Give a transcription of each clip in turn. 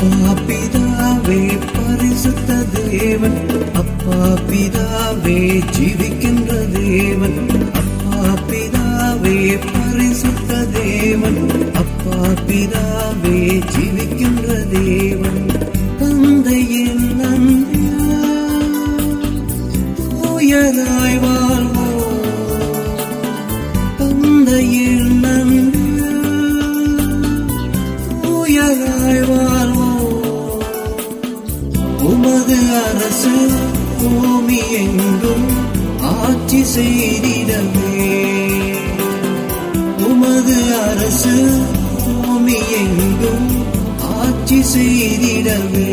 அப்பா பிதாவே பரிசுத்த தேவன். அப்பா பிதாவே ஜீவிக்கின்ற தேவன். அப்பா பிதாவே பரிசுத்த தேவன். அப்பா பிதாவே ஜீவிக்கின்ற தேவன். தந்தையின் நன்றியா தூயராய் வாழ்வோ தந்தையின் பூமி எங்கும் ஆட்சி செய்திடவே உமது அரசு பூமி எங்கும் ஆட்சி செய்திடவே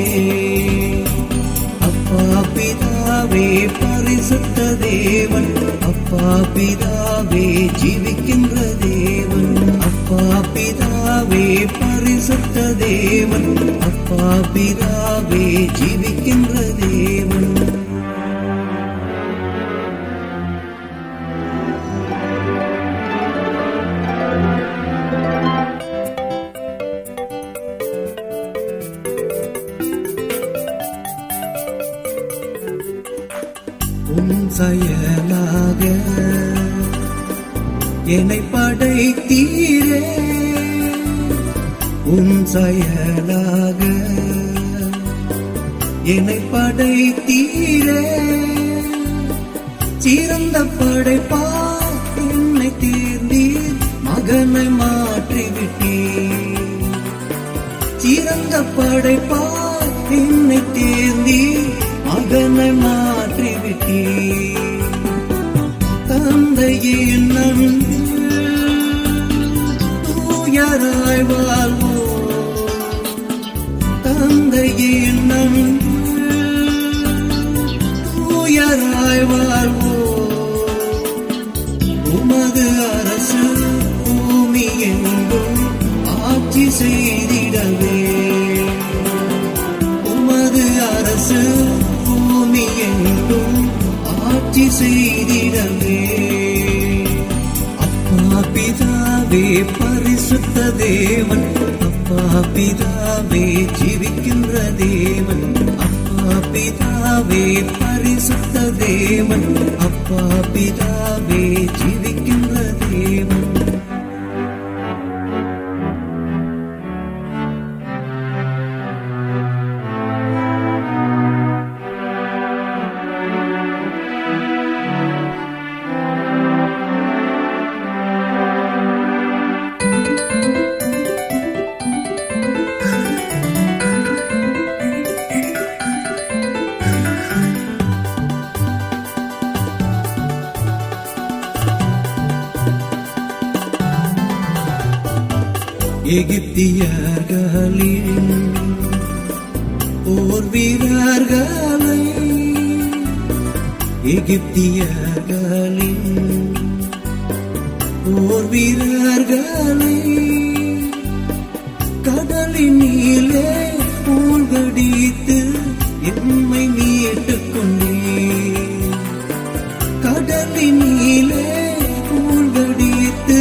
அப்பா பிதாவே பரிசுத்த தேவன். அப்பா பிதாவே ஜீவிக்கின்ற தேவன். அப்பா பிதாவே பரிசுத்த தேவன். அப்பா பிதாவே ஜீவிக்கின்ற தேவன். உன் செயலாக. என்னை படைத்தீரே. உன் செயலாக. என்னை படைத்தீரே. சிறந்த படைப்பா என்னை தேர்ந்தீர். மகனை மாற்றிவிட்டீர். சிறந்த படைப்பா என்னை தேர்ந்தீர். மகனை மாற்றிவிட்டீ. தந்தையே நன்றி தூயராய் வாழ்வோ தந்தையே நன்றி தூயராய் வாழ்வோ உமது அரசு பூமி எங்கும் ஆட்சி செய்தி ஆட்சி செய்திடவே. அப்பா பிதாவே பரிசுத்த தேவன். அப்பா பிதாவே ஜீவிக்கின்ற தேவன். அப்பா பிதாவே பரிசுத்த தேவன். அப்பா பிதாவே ஜீ எகிப்தியர்களின் போர் வீரர்களை எகிப்தியர்களின் போர் வீரர்களை கடலின் நீலே மூழ்கடித்து எம்மை மீட்டுக் கொண்டே கடலின் நீலே மூழ்கடித்து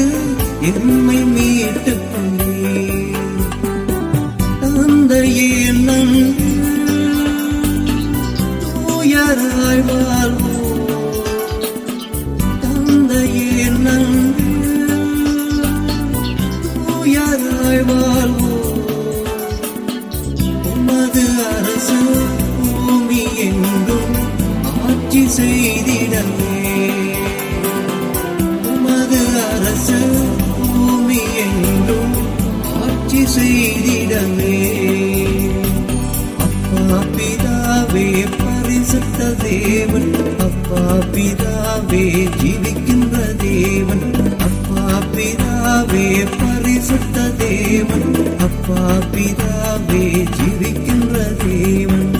எம்மை மீட்டுக் கொண்டே தந்தையே நன்றி தூயராய் வாழ்வோம் தேவன் அப்பா பிதாவே ஜீவிக்கின்ற தேவன் அப்பா பிதாவே பரிசுத்த தேவன் அப்பா பிதாவே ஜீவிக்கின்ற தேவன்.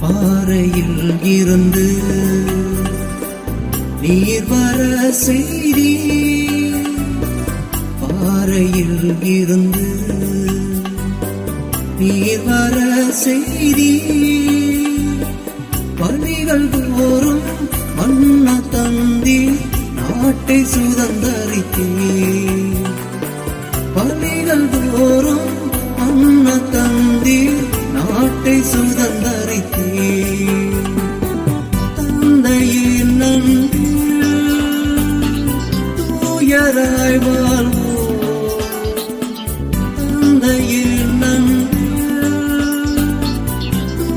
பாறையில் இருந்து நீர் வர செய்தி. பாறையில் இருந்து நீர் வர செய்தி. பணிகள் தோறும் மன்ன தந்தி நாட்டை சுதந்தரித்தே பணிகள் தோறும் மன்ன தந்தி நாட்டை சுதந்தரித்தே தூயராய் வாழ்வோம். தந்தையின் நன்றி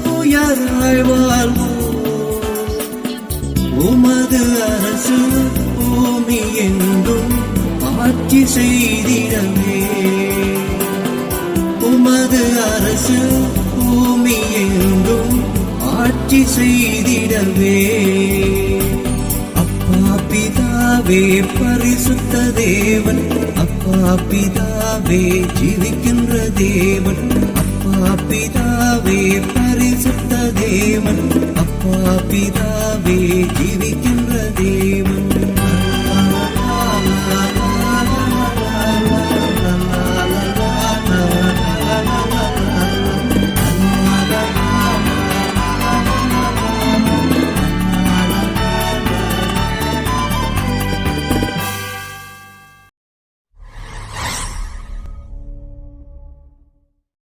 தூயராய் வாழ்வோம். உமது அரசு பூமி எங்கும் ஆட்சி செய்திடமே. உமது அரசு பூமி எங்கும் ஆட்சி செய்திடவே பிதாவே பரிசுத்த தேவன் அப்பா பிதாவே ஜீவிக்கின்ற தேவன் அப்பா பிதாவே பரிசுத்த தேவன் அப்பா பிதாவே ஜீவி